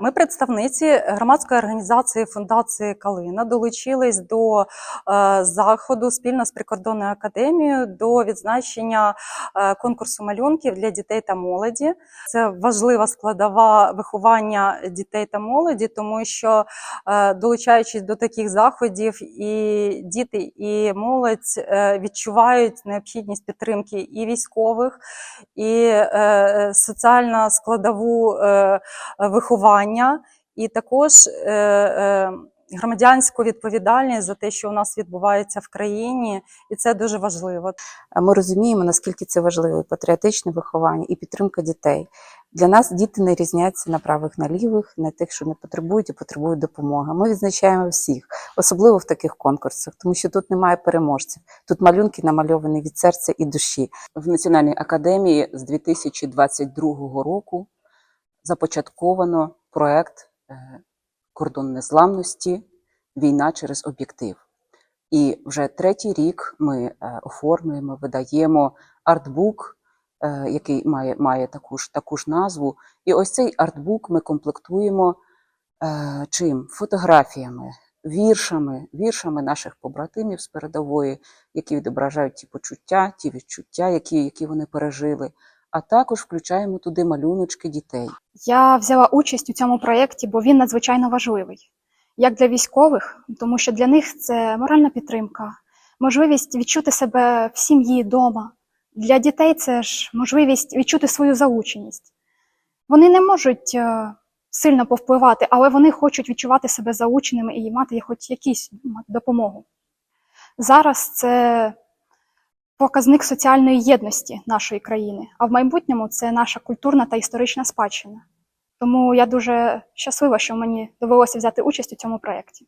Ми, представниці громадської організації Фундації Калина, долучились до е, заходу спільно з прикордонною академією до відзначення е, конкурсу малюнків для дітей та молоді. Це важлива складова виховання дітей та молоді, тому що е, долучаючись до таких заходів, і діти, і молодь відчувають необхідність підтримки і військових, і соціально складову е, виховання, і також е, е, громадянську відповідальність за те, що у нас відбувається в країні, і це дуже важливо. Ми розуміємо, наскільки це важливо патріотичне виховання і підтримка дітей. Для нас діти не різняться на правих, на лівих, на тих, що не потребують і потребують допомоги. Ми відзначаємо всіх, особливо в таких конкурсах, тому що тут немає переможців. Тут малюнки намальовані від серця і душі. В Національній академії з 2022 року започатковано проект е, кордон незламності Війна через об'єктив. І вже третій рік ми е, оформлюємо, видаємо артбук, е, який має, має таку ж, таку ж назву. І ось цей артбук ми комплектуємо чим? Фотографіями, віршами, віршами наших побратимів з передової, які відображають ті почуття, ті відчуття, які, які вони пережили. А також включаємо туди малюночки дітей. Я взяла участь у цьому проєкті, бо він надзвичайно важливий. Як для військових, тому що для них це моральна підтримка, можливість відчути себе в сім'ї вдома. Для дітей це ж можливість відчути свою залученість. Вони не можуть е, сильно повпливати, але вони хочуть відчувати себе залученими і мати хоч якусь допомогу. Зараз це показник соціальної єдності нашої країни, а в майбутньому це наша культурна та історична спадщина. Тому я дуже щаслива, що мені довелося взяти участь у цьому проєкті.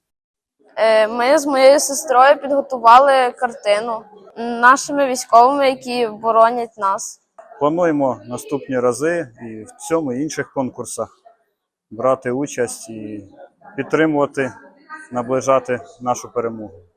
Е, Ми з моєю сестрою підготували картину нашими військовими, які боронять нас. Плануємо наступні рази і в цьому і інших конкурсах брати участь і підтримувати, наближати нашу перемогу.